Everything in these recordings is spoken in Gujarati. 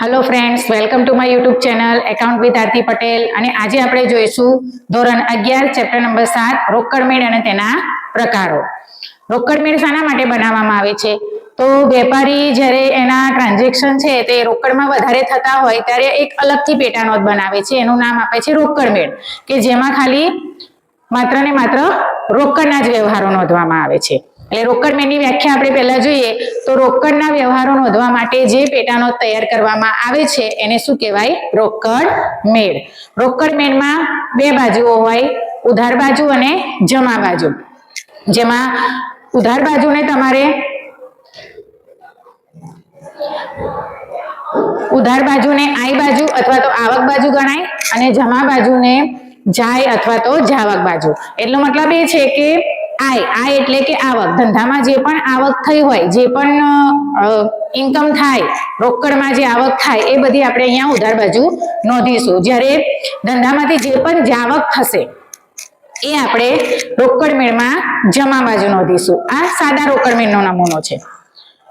Hello friends welcome to my YouTube channel account with Aarti Patel અને આજે આપણે જોઈશું ધોરણ અગિયાર ચેપ્ટર નંબર સાત, રોકડ મેળ અને તેના પ્રકારો. રોકડ મેળ શાના માટે બનાવવામાં આવે છે? તો વેપારી જ્યારે એના ટ્રાન્ઝેક્શન છે તે રોકડમાં વધારે થતા હોય, ત્યારે એક અલગથી પેટા નોંધ બનાવે છે. એનું નામ આપે છે રોકડ મેળ, કે જેમાં ખાલી માત્ર ને માત્ર રોકડના જ વ્યવહારો નોંધવામાં આવે છે. એટલે રોકડ મેળની વ્યાખ્યા આપણે પહેલા જોઈએ, તો રોકડના વ્યવહારો નોંધવા માટે જે પેટાનો તૈયાર કરવામાં આવે છે, એને શું કહેવાય? રોકડ મેળ. રોકડ મેળમાં બે બાજુઓ હોય, ઉધાર બાજુ અને જમા બાજુ. જેમાં ઉધાર બાજુને તમારે ઉધાર બાજુને આઈ બાજુ અથવા તો આવક બાજુ ગણાય અને જમા બાજુને જાય અથવા તો જાવક બાજુ. એટલો મતલબ એ છે કે આય આય એટલે કે આવક. ધંધામાં જે પણ આવક થઈ હોય, જે પણ ઇન્કમ થાય, રોકડમાં જે આવક થાય, એ બધી આપણે અહીંયા ઉધાર બાજુ નોંધીશું. જ્યારે ધંધામાંથી જે પણ જાવક થશે, એ આપણે રોકડ મેળમાં જમા બાજુ નોંધીશું. આ સાદા રોકડ મેળનો નમૂનો છે.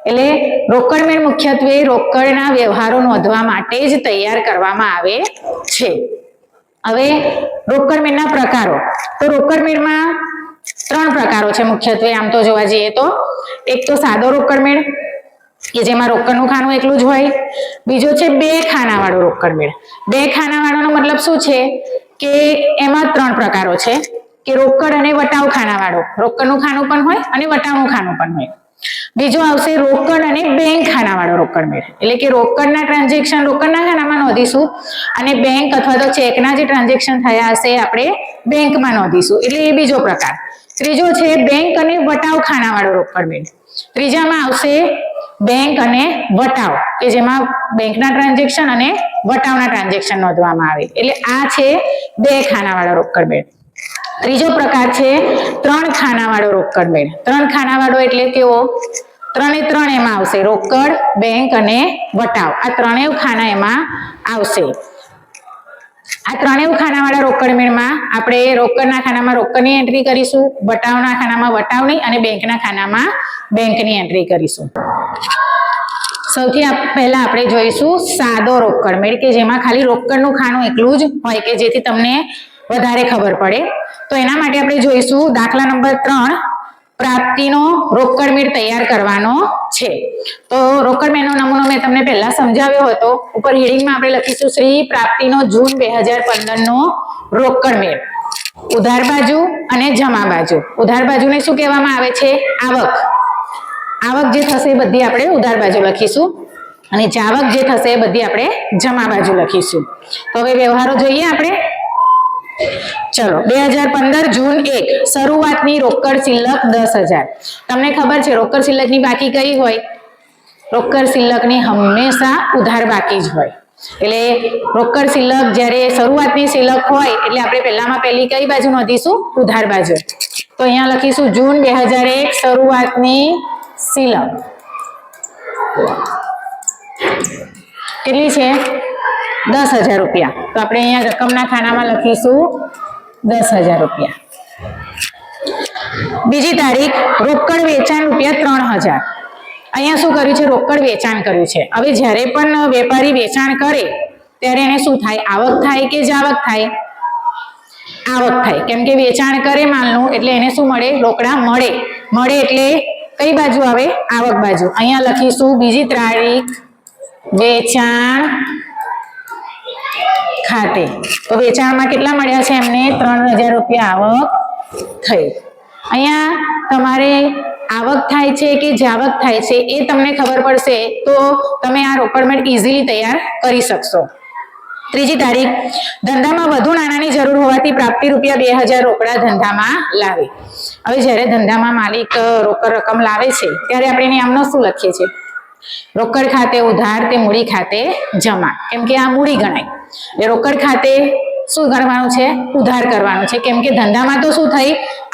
એટલે રોકડ મેળ મુખ્યત્વે રોકડના વ્યવહારો નોંધવા માટે જ તૈયાર કરવામાં આવે છે. હવે રોકડ મેળના પ્રકારો. તો રોકડ મેળમાં ત્રણ પ્રકારો છે મુખ્યત્વે. આમ તો જોવા જઈએ તો, એક તો સાદો રોકડ મેળ કે જેમાં રોકડનું ખાનું એકલું જ હોય. બીજો છે બે ખાનાવાળો રોકડ મેળ બે ખાનાવાળાનો મતલબ શું છે? કે એમાં ત્રણ પ્રકારો છે. કે રોકડ અને વટાવ ખાનાવાળો. રોકડનું ખાનું પણ હોય અને વટાવનું ખાનું પણ હોય. બીજો આવશે રોકડ અને બેંક ખાનાવાળો રોકડ મેળ. એટલે કે રોકડના ટ્રાન્ઝેક્શન રોકડના ખાનામાં નોંધીશું. અને બેંક અથવા તો ચેકના જે ટ્રાન્ઝેક્શન થયા હશે, આપણે બેંકમાં નોંધીશું. એટલે એ બીજો પ્રકાર. ત્રીજો છે બેંક અને વટાવ ખાનાવાળો રોકડ મેળ. ત્રીજામાં આવશે બેંક અને વટાવ, કે જેમાં બેંકના ટ્રાન્ઝેક્શન અને વટાવના ટ્રાન્ઝેક્શન નોંધવામાં આવે. એટલે આ છે બે ખાનાવાળા રોકડ મેળ. ત્રીજો પ્રકાર છે ત્રણ ખાનાવાળો રોકડ મેળ. ત્રણ ખાનાવાળો એટલે કેવો? ત્રણે ત્રણ એમાં આવશે. રોકડ, બેંક અને વટાવ. આ ત્રણેય ખાના એમાં આવશે. આ ત્રણેય ખાનાવાળા રોકડ મેળમાં આપણે રોકડના ખાનામાં રોકડની એન્ટ્રી કરીશું, વટાવના ખાનામાં વટાવની અને બેંકના ખાનામાં બેંકની એન્ટ્રી કરીશું. સૌથી પહેલા આપણે જોઈશું સાદો રોકડ મેળ કે જેમાં ખાલી રોકડનું ખાનું એકલું જ હોય કે જેથી તમને વધારે ખબર પડે. તો એના માટે આપણે જોઈશું દાખલા નંબર ત્રણ, પ્રાપ્તિનો રોકડ મેળ તૈયાર કરવાનો છે. તો રોકડ મેળનો નમૂનો મેં તમને પહેલા સમજાવ્યો હતો. ઉપર હેડિંગમાં આપણે લખીશું શ્રી પ્રાપ્તિનો જૂન બે હજાર પંદરનો રોકડ મેળ. ઉધાર બાજુ અને જમા બાજુ. ઉધાર બાજુને શું કહેવામાં આવે છે? આવક. આવક જે થશે બધી આપણે ઉધાર બાજુ લખીશું. અને જાવક જે થશે એ બધી આપણે જમા બાજુ લખીશું. તો હવે વ્યવહારો જોઈએ આપણે. ચલો, બે હજાર પંદર જૂન એક, શરૂઆતની રોકડ સિલક દસ હજાર. તમને ખબર છે, રોકડ શિલ્લકની બાકી કઈ હોય? રોકડ શિલ્લકની હંમેશા ઉધાર બાકી જ હોય. એટલે રોકડ શિલ્લક જ્યારે શરૂઆતની સિલક હોય, એટલે આપણે પહેલામાં પહેલી કઈ બાજુ નોંધીશું? ઉધાર બાજુ. તો અહીંયા લખીશું, જૂન બે હજાર એક, શરૂઆતની સિલક કેટલી છે? દસ હજાર રૂપિયા. તો આપણે અહીંયા રકમના ખાનામાં લખીશું દસ હજાર રૂપિયા. બીજી તારીખ, રોકડ વેચાણ રૂપિયા ત્રણ હજાર. અહીંયા શું કર્યું છે? રોકડ વેચાણ કર્યું છે. હવે જ્યારે પણ વેપારી વેચાણ કરે, ત્યારે એને શું થાય? આવક થાય કે જાવક થાય? આવક થાય. કેમ કે વેચાણ કરે માલનું, એટલે એને શું મળે? રોકડા મળે. મળે એટલે કઈ બાજુ આવે? આવક બાજુ. અહીંયા લખીશું બીજી તારીખ, વેચાણ ખાતે. તો વેચાણમાં કેટલા મળ્યા છે એમને? ત્રણ હજાર રૂપિયા આવક થઈ. અહીંયા તમારે આવક થાય છે કે જાવક થાય છે એ તમને ખબર પડશે, તો તમે આ રોકડમેન્ટ ઇઝીલી તૈયાર કરી શકશો. ત્રીજી તારીખ, ધંધામાં વધુ નાણાંની જરૂર હોવાથી પ્રાપ્તિ રૂપિયા બે હજાર રોકડા ધંધામાં લાવે. હવે જ્યારે ધંધામાં માલિક રોકડ રકમ લાવે છે, ત્યારે આપણે એની આમનો શું લખીએ છીએ? રોકડ ખાતે ઉધાર તે મૂડી ખાતે જમા. કેમ કે આ મૂડી ગણાય. એટલે રોકડ ખાતે શું ગણવાનું છે? ઉધાર કરવાનું છે. કેમ કે ધંધામાં તો શું થઈ?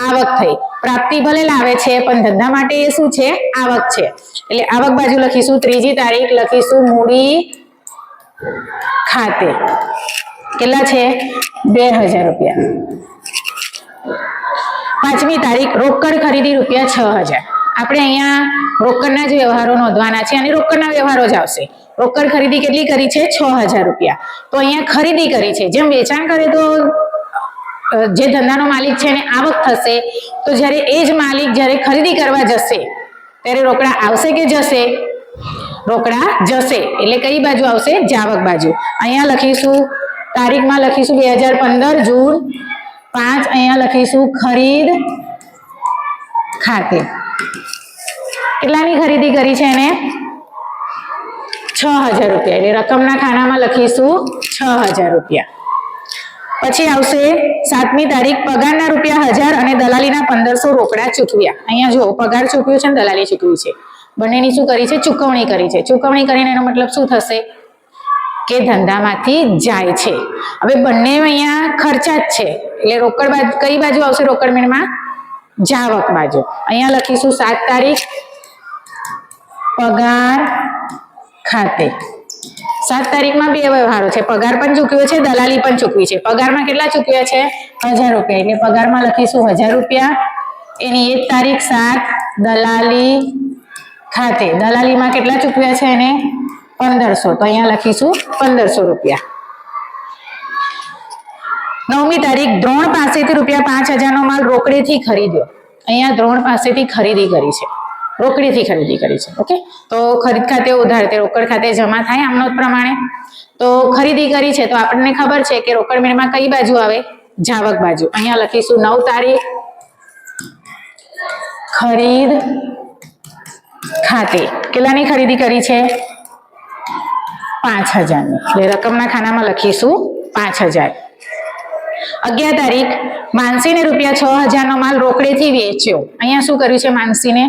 આવક થઈ. પ્રાપ્તિ ભલે લાવે છે, પણ ધંધા માટે એ શું છે? આવક છે. એટલે આવક બાજુ લખીશું, ત્રીજી તારીખ લખીશું મૂડી ખાતે. કેટલા છે? બે હજાર રૂપિયા. પાંચમી તારીખ, રોકડ ખરીદી રૂપિયા છ હજાર. આપણે અહીંયા રોકડના જ વ્યવહારો નોંધવાના છે અને રોકડના વ્યવહારો જ આવશે. રોકડ ખરીદી કેટલી કરી છે? છ હજાર રૂપિયા. તો અહીંયા ખરીદી કરી છે. જેમ વેચાણ કરે તો જે ધંધાનો માલિક છે એને આવક થશે. તો જ્યારે એ જ માલિક જ્યારે ખરીદી કરવા જશે, ત્યારે રોકડા આવશે કે જશે? રોકડા જશે. એટલે કઈ બાજુ આવશે? જાવક બાજુ. અહીંયા લખીશું, તારીખમાં લખીશું બે હજાર પંદર, જૂન પાંચ. અહીંયા લખીશું, ખરીદ ખાતે. કેટલાની ખરીદી કરી છે એને? છ હજાર રૂપિયા. એટલે રકમના ખાનામાં લખીશું છ હજાર રૂપિયા. પછી આવશે સાતમી તારીખ, પગારના રૂપિયા હજાર અને દલાલીના પંદરસો રોકડા ચૂકવ્યા. અહીંયા જો પગાર ચૂકવ્યો છે ને દલાલી ચૂકવી છે. બંનેની શું કરી છે? ચૂકવણી કરી છે. ચૂકવણી કરીને એનો મતલબ શું થશે? કે ધંધામાંથી જાય છે. હવે બંને અહીંયા ખર્ચા જ છે. એટલે રોકડ બાજુ, કઈ બાજુ આવશે રોકડ મેળમાં જાવક બાજુ અહીંયા લખીશું સાત તારીખ, પગાર ખાતે. સાત તારીખમાં બે વ્યવહારો છે. પગાર પણ ચૂકવ્યો છે, દલાલી પણ ચૂકવી છે. પગારમાં કેટલા ચૂકવ્યા છે? હજાર રૂપિયા. એટલે પગારમાં લખીશું હજાર રૂપિયા. એની એક તારીખ સાત, દલાલી ખાતે. દલાલીમાં કેટલા ચૂકવ્યા છે એને? પંદરસો. તો અહીંયા લખીશું પંદરસો રૂપિયા. નવમી તારીખ, દ્રોણ પાસેથી રૂપિયા પાંચ હજારનો માલ રોકડેથી ખરીદ્યો. અહીંયા દ્રોણ પાસેથી ખરીદી કરી છે. રોકડીથી ખરીદી કરી છે, ઓકે? તો ખરીદ ખાતે ઉધાર, તે રોકડ ખાતે જમા થાય આમનો પ્રમાણે. તો ખરીદી કરી છે, તો આપણને ખબર છે કે રોકડ મેળમાં કઈ બાજુ આવે? જાવક બાજુ. અહીંયા લખીશું નવ તારીખ, ખરીદ ખાતે. કેટલાની ખરીદી કરી છે? પાંચ હજારની. એટલે રકમના ખાનામાં લખીશું પાંચ હજાર. અગિયાર તારીખ, માનસીને રૂપિયા છ હજારનો માલ રોકડેથી વેચ્યો. અહીંયા શું કર્યું છે માનસીને?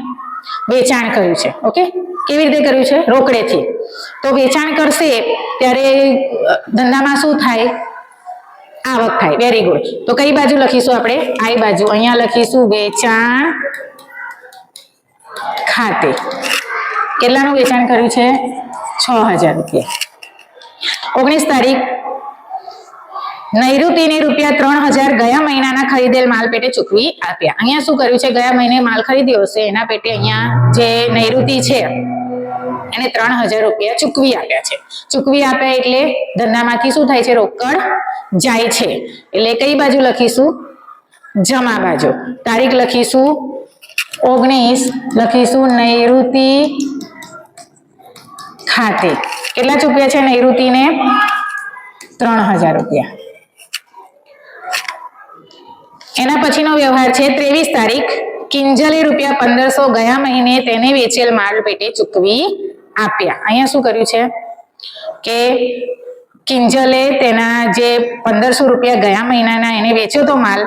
વેચાણ કર્યું છે. ઓકે? કેવી રીતે કર્યું છે? રોકડેથી. તો વેચાણ કરશે ત્યારે ધંધામાં શું થાય? આવક થાય. વેરી ગુડ તો કઈ બાજુ લખીશું આપણે? આઈ બાજુ. અહીંયા લખીશું વેચાણ ખાતે. કેટલાનું વેચાણ કર્યું છે? છ હજાર રૂપિયા. ઓગણીસ તારીખ નૈઋતિને રૂપિયા ત્રણ હજાર ગયા મહિનાના ખરીદેલ માલ પેટે ચૂકવી આપ્યા. અહીંયા શું કર્યું છે? ગયા મહિને માલ ખરીદ્યો હશે. એના પેટે અહીંયા જે નૈઋતિ છે, એને ત્રણ હજાર રૂપિયા ચૂકવી આપ્યા છે. ચૂકવી આપ્યા એટલે ધંધામાંથી શું થાય છે? રોકડ જાય છે. એટલે કઈ બાજુ લખીશું? જમા બાજુ. તારીખ લખીશું? ઓગણીસ. લખીશું નૈઋતિ ખાતે. કેટલા ચૂકવ્યા છે? નૈઋતિને ત્રણ હજાર રૂપિયા. એના પછીનો વ્યવહાર છે ત્રેવીસ તારીખ. કિંજલે રૂપિયા પંદરસો ગયા મહિને તેને વેચેલ માલ પેટે ચૂકવી આપ્યા. અહીંયા શું કર્યું છે? કે કિંજલે તેના જે પંદરસો રૂપિયા ગયા મહિનાના એને વેચ્યો તો માલ,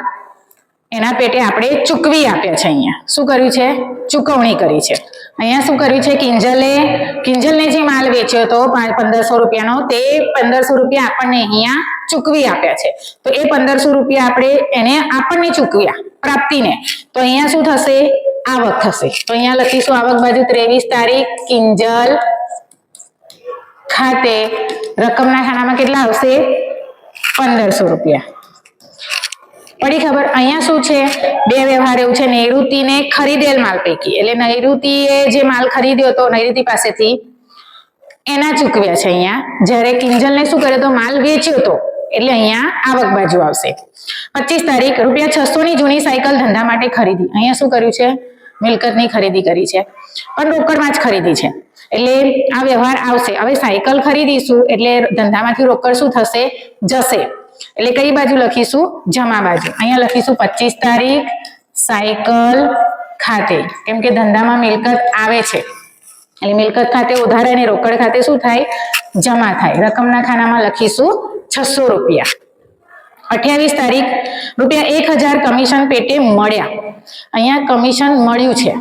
એના પેટે આપણે ચૂકવી આપ્યા છે અહીંયા. શું કર્યું છે? ચૂકવણી કરી છે. અહીંયા શું કર્યું છે? કિંજલે, કિંજલને જે માલ વેચ્યો હતો પંદરસો રૂપિયાનો, તે પંદરસો રૂપિયા આપણને અહીંયા ચૂકવી આપ્યા છે. તો એ પંદરસો રૂપિયા આપણે એને આપણને ચૂકવ્યા, પ્રાપ્તિને. તો અહીંયા શું થશે? આવક થશે. તો અહીંયા લખીશું આવક બાજુ ત્રેવીસ તારીખ, કિંજલ ખાતે. રકમના ખાનામાં કેટલા આવશે? પંદરસો રૂપિયા. પડી ખબર? અહીંયા શું છે? બે વ્યવહાર એવું છે. નૈઋતિને ખરીદેલ માલ પૈકી. એટલે નૈઋતિએ જે માલ ખરીદ્યો હતો, નૈઋતિ પાસેથી, એના ચૂકવ્યા છે અહીંયા. જ્યારે કિંજલને શું કર્યો તો માલ વેચ્યો તો એટલે અહીંયા આવક બાજુ આવશે. પચીસ તારીખ, રૂપિયા છસો ની જૂની સાયકલ ધંધા માટે ખરીદી. અહીંયા શું કર્યું છે? મિલકતની ખરીદી કરી છે. પણ રોકડમાં જ ખરીદી છે. એટલે આ વ્યવહાર આવશે. હવે સાયકલ ખરીદીશું એટલે ધંધામાંથી રોકડ શું થશે? જશે. એટલે કઈ બાજુ લખીશું? જમા બાજુ. અહીંયા લખીશું પચીસ તારીખ, સાયકલ ખાતે. કેમ કે ધંધામાં મિલકત આવે છે. એટલે મિલકત ખાતે ઉધાર અને રોકડ ખાતે શું થાય? જમા થાય. રકમના ખાનામાં લખીશું છસો રૂપિયા. અઠ્યાવીસ તારીખ, રૂપિયા એક હજાર કમિશન પેટે મળ્યા. અહીંયા કમિશન મળ્યું છે.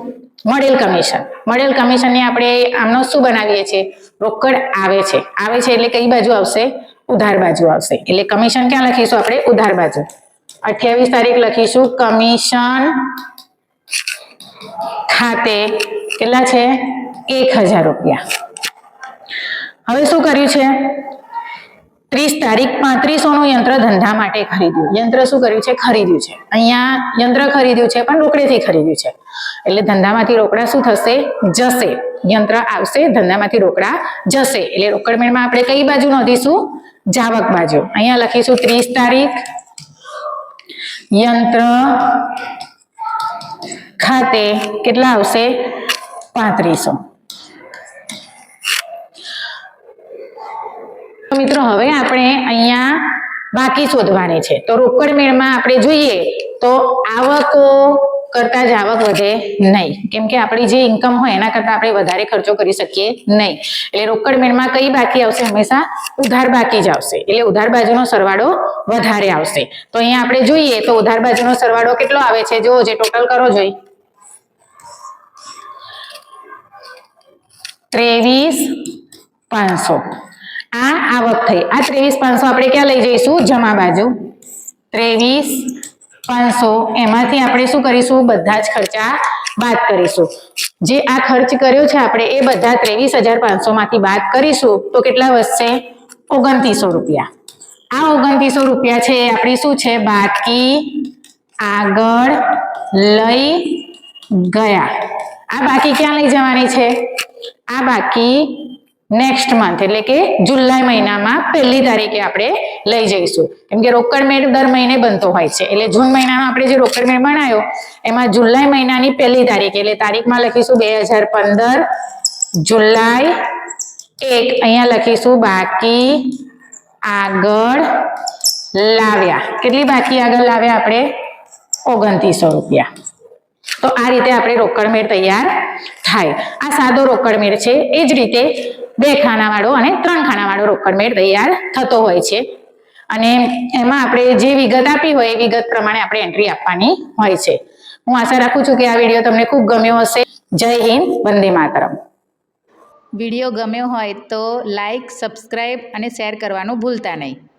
મળેલ કમિશન. મળેલ કમિશનને આપણે આમનો શું બનાવીએ છીએ? રોકડ આવે છે. આવે છે એટલે કઈ બાજુ આવશે? ઉધાર બાજુ આવશે. એટલે કમિશન ક્યાં લખીશું આપણે? ઉધાર બાજુ. અઠ્યાવીસ તારીખ લખીશું. કમિશન ખાતે કેટલા છે? એક હજાર રૂપિયા. હવે શું કર્યું છે? ત્રીસ તારીખ પાંત્રીસો નું યંત્ર ધંધા માટે ખરીદ્યું. યંત્ર શું કર્યું છે? ખરીદ્યું છે. અહીંયા યંત્ર ખરીદ્યું છે, પણ રોકડેથી ખરીદ્યું છે. એટલે ધંધામાંથી રોકડા શું થશે? જશે. યંત્ર આવશે, ધંધામાંથી રોકડા જશે. એટલે રોકડ મેળમાં આપણે કઈ બાજુ નોંધીશું? જાવક બાજુ. અહીંયા લખીશું ત્રીસ તારીખ. યંત્ર ખાતે કેટલા આવશે? પાંત્રીસો. મિત્રો, હવે આપણે અહીંયા બાકી શોધવાની છે. તો રોકડ મેળમાં આપણે જોઈએ તો આવકો કરતા જ આવક વધે નહીં. કેમ કે આપણી જે ઇન્કમ હોય એના કરતા આપણે વધારે ખર્ચો કરી શકીએ નહીં. એટલે રોકડ મેળમાં કઈ બાકી આવશે? હંમેશા ઉધાર બાકી જ આવશે. એટલે ઉધાર બાજુનો સરવાળો વધારે આવશે. તો અહીંયા આપણે જોઈએ તો ઉધાર બાજુનો સરવાળો કેટલો આવે છે? જો જે ટોટલ કરો જોઈ. ત્રેવીસ પાંચસો. આ આવક થઈ. આ ત્રેવીસ પાંચસો આપણે ક્યાં લઈ જઈશું? જમા બાજુ. ત્રેવીસ પાંચસો. એમાંથી આપણે શું કરીશું? બધા જ ખર્ચા બાદ કરીશું. જે આ ખર્ચ કર્યો છે આપણે એ બધા ત્રેવીસ હજાર પાંચસો માંથી બાદ કરીશું. તો કેટલા વધશે? ઓગણત્રીસો રૂપિયા. આ ઓગણત્રીસો રૂપિયા છે એ આપણી શું છે? બાકી આગળ લઈ ગયા. આ બાકી ક્યાં લઈ જવાની છે? આ બાકી નેક્સ્ટ મંથ એટલે કે જુલાઈ મહિનામાં પહેલી તારીખે આપણે લઈ જઈશું. કેમ કે રોકડ મેળ દર મહિને બનતો હોય છે. એટલે જૂન મહિનાનો આપણે જે રોકડ મેળ બનાવ્યો એમાં જુલાઈ મહિનાની પહેલી તારીખ, એટલે તારીખમાં લખીશું બે હજાર પંદર જુલાઈ એક, અહીંયા લખીશું બાકી આગળ લાવ્યા. કેટલી બાકી આગળ લાવ્યા આપણે? ઓગણત્રીસો રૂપિયા. તો આ રીતે આપણે રોકડ મેળ તૈયાર થાય. આ સાદો રોકડ મેળ છે. એ જ રીતે બે ખાનાવાળો અને ત્રણ ખાનાવાળો રોકડ મેળ તૈયાર થતો હોય છે. અને એમાં આપણે જે વિગત આપી હોય એ વિગત પ્રમાણે આપણે એન્ટ્રી આપવાની હોય છે. હું આશા રાખું છું કે આ વીડિયો તમને ખૂબ ગમ્યો હશે. જય હિન્દ, વંદે માતરમ. વીડિયો ગમ્યો હોય તો લાઈક સબસ્ક્રાઈબ અને શેર કરવાનું ભૂલતા નહીં.